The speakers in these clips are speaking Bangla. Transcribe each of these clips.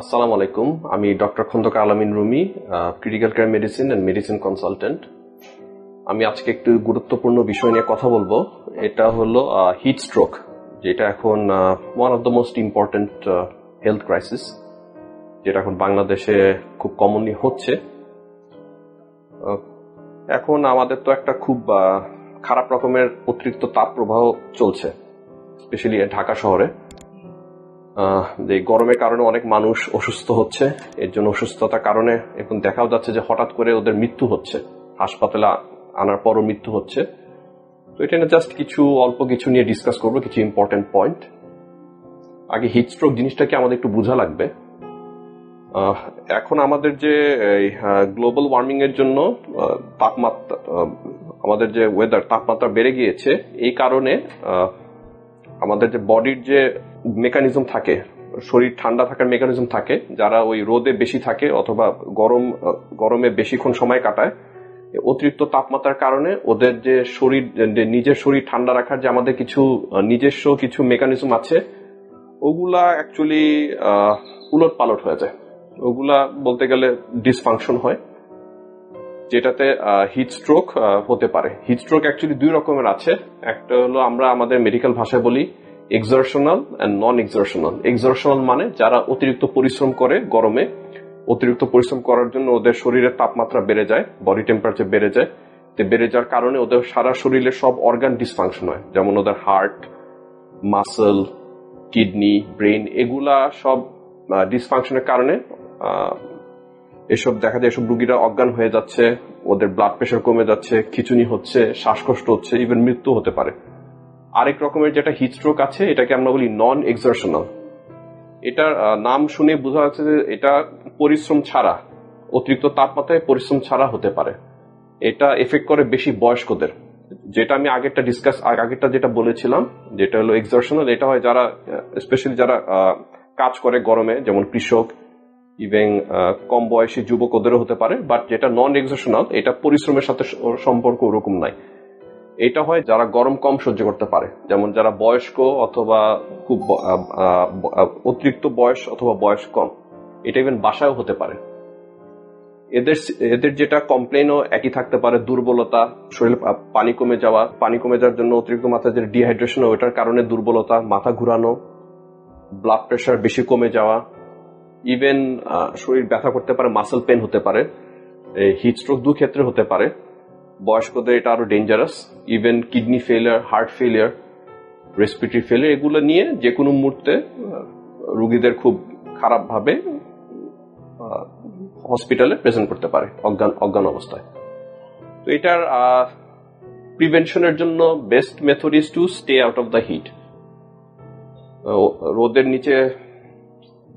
আসসালামু আলাইকুম। আমি doctor Khandakar Alamin Rumi critical care medicine and medicine consultant আমি আজকে একটু গুরুত্বপূর্ণ বিষয় নিয়ে কথা বলব। এটা হলো হিট স্ট্রোক যেটা এখন one of the most important health crisis যেটা এখন বাংলাদেশে খুব কমনলি হচ্ছে। এখন আমাদের তো একটা খুব খারাপ রকমের অতিরিক্ত তাপ প্রবাহ চলছে স্পেশালি ঢাকা শহরে। যে গরমের কারণে অনেক মানুষ অসুস্থ হচ্ছে, এর জন্য অসুস্থতার কারণে এখন দেখাও যাচ্ছে যে হঠাৎ করে ওদের মৃত্যু হচ্ছে, হাসপাতালে আনার পরও মৃত্যু হচ্ছে। তো এটা জাস্ট কিছু, অল্প কিছু নিয়ে ডিসকাস করব, কিছু ইম্পর্টেন্ট পয়েন্ট আগে হিট স্ট্রোক জিনিসটাকে আমাদের একটু বোঝা লাগবে। এখন আমাদের যে গ্লোবাল ওয়ার্মিং এর জন্য তাপমাত্রা আমাদের যে ওয়েদার তাপমাত্রা বেড়ে গিয়েছে, এই কারণে আমাদের যে বডির যে মেকানিজম থাকে, শরীর ঠান্ডা থাকার মেকানিজম থাকে, যারা ওই রোদে বেশি থাকে অথবা গরম গরমে বেশিক্ষণ সময় কাটায় অতিরিক্ত তাপমাত্রার কারণে ওদের যে শরীর নিজের শরীর ঠান্ডা রাখার যে আমাদের কিছু নিজস্ব কিছু মেকানিজম আছে, ওগুলা অ্যাকচুয়ালি উলট পালট হয়ে যায়। ওগুলা বলতে গেলে ডিসফাংশন হয়। যেটাতে হিট স্ট্রোক হতে পারে। হিট স্ট্রোক অ্যাকচুয়ালি দুই রকমের আছে। একটা হলো আমরা আমাদের মেডিকেল ভাষায় বলি exertional and non exertional exertional মানে যারা অতিরিক্ত পরিশ্রম করে গরমে, অতিরিক্ত পরিশ্রম করার জন্য ওদের শরীরের তাপমাত্রা বেড়ে যায় বডি টেম্পারেচার বেড়ে যায়। তো বেড়ে যাওয়ার কারণে ওদের সারা শরীরের সব অর্গান ডিসফাংশন হয়। যেমন ওদের হার্ট মাসল কিডনি ব্রেন এগুলা সব ডিসফাংশনের কারণে এসব দেখা যায়, এসব রুগীরা অজ্ঞান হয়ে যাচ্ছে, ওদের ব্লাড প্রেশার কমে যাচ্ছে, খিচুনি হচ্ছে, শ্বাসকষ্ট হচ্ছে ইভেন মৃত্যু হতে পারে। আরেক রকমের যেটা হিট স্ট্রোক আছে, এটাকে আমরা বলি নন এক্সারশনাল এটার নাম শুনে বোঝা যাচ্ছে যে এটা পরিশ্রম ছাড়া, অতিরিক্ত তাপমাত্রায় পরিশ্রম ছাড়া হতে পারে। এটা এফেক্ট করে বেশি বয়স্কদের। যেটা আমি আগেরটা ডিসকাস আগেরটা যেটা বলেছিলাম, যেটা হলো এক্সারশনাল এটা হয় যারা স্পেশালি যারা কাজ করে গরমে, যেমন কৃষক ইভেন কম বয়সী যুবক ওদেরও হতে পারে বাট যেটা নন এক্সারশনাল এটা পরিশ্রমের সাথে সম্পর্ক ওরকম নাই। এটা হয় যারা গরম কম সহ্য করতে পারে। যেমন যারা বয়স্ক অথবা খুব অতিরিক্ত বয়স অথবা বয়স কম, এটা ইভেন বাসায়ও হতে পারে। এদের এদের যেটা কমপ্লেনও একই থাকতে পারে, দুর্বলতা, শরীর পানি কমে যাওয়া, পানি কমে যাওয়ার জন্য অতিরিক্ত মাত্রা যে ডিহাইড্রেশন ওটার কারণে দুর্বলতা, মাথা ঘুরানো ব্লাড প্রেশার বেশি কমে যাওয়া ইভেন শরীর ব্যথা করতে পারে মাসেল পেন হতে পারে হিট স্ট্রোক দু ক্ষেত্রে হতে পারে। বয়স্কদের এটা আরও dangerous even kidney failure heart failure respiratory failure এগুলো নিয়ে যে কোনো মুহূর্তে রুগীদের খুব খারাপভাবে হসপিটালে প্রেজেন্ট করতে পারে, অজ্ঞান অজ্ঞান অবস্থায়। তো এটার প্রিভেনশনের জন্য best method is to stay out of the heat রোদের নিচে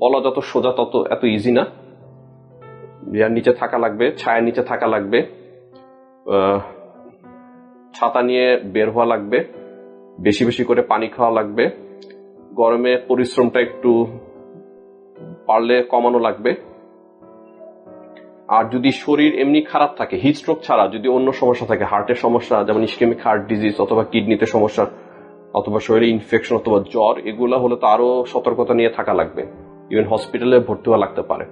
বলা যত সোজা তত এত ইজি না। যার নিচে থাকা লাগবে, ছায়ার নিচে থাকা লাগবে ছাতা নিয়ে বের হওয়া লাগবে, বেশি বেশি করে পানি খাওয়া লাগবে, গরমে পরিশ্রমটা একটু পারলে কমানো লাগবে। আর যদি শরীর এমনি খারাপ থাকে হিট স্ট্রোক ছাড়া যদি অন্য সমস্যা থাকে হার্টের সমস্যা, যেমন ইস্কেমিক হার্ট ডিজিজ অথবা কিডনিতে সমস্যা, অথবা শরীরে ইনফেকশন অথবা জ্বর, এগুলা হলে তো আরও সতর্কতা নিয়ে থাকা লাগবে। ইভেন হসপিটালে ভর্তি হওয়া লাগতে পারে।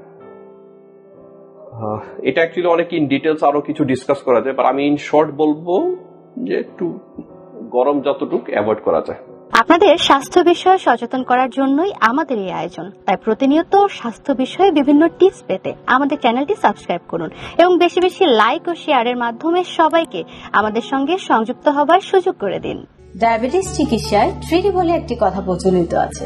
এটা অ্যাকচুয়ালি অনেক ইন ডিটেলস আরও কিছু ডিসকাস করা যায় বাট আমি ইন শর্ট বলব যে একটু গরম যতটুকু অ্যাভয়েড করা যায়। আপনাদের স্বাস্থ্য বিষয়ে সচেতন করার জন্যই আমাদের এই আয়োজন। তাই প্রতিনিয়ত স্বাস্থ্য বিষয়ে বিভিন্ন টিপস পেতে আমাদের চ্যানেলটি সাবস্ক্রাইব করুন এবং বেশি বেশি লাইক ও শেয়ারের মাধ্যমে সবাইকে আমাদের সঙ্গে সংযুক্ত হবার সুযোগ করে দিন। ডায়াবেটিস চিকিৎসায় থ্রিডি বলে একটি কথা প্রচলিত আছে।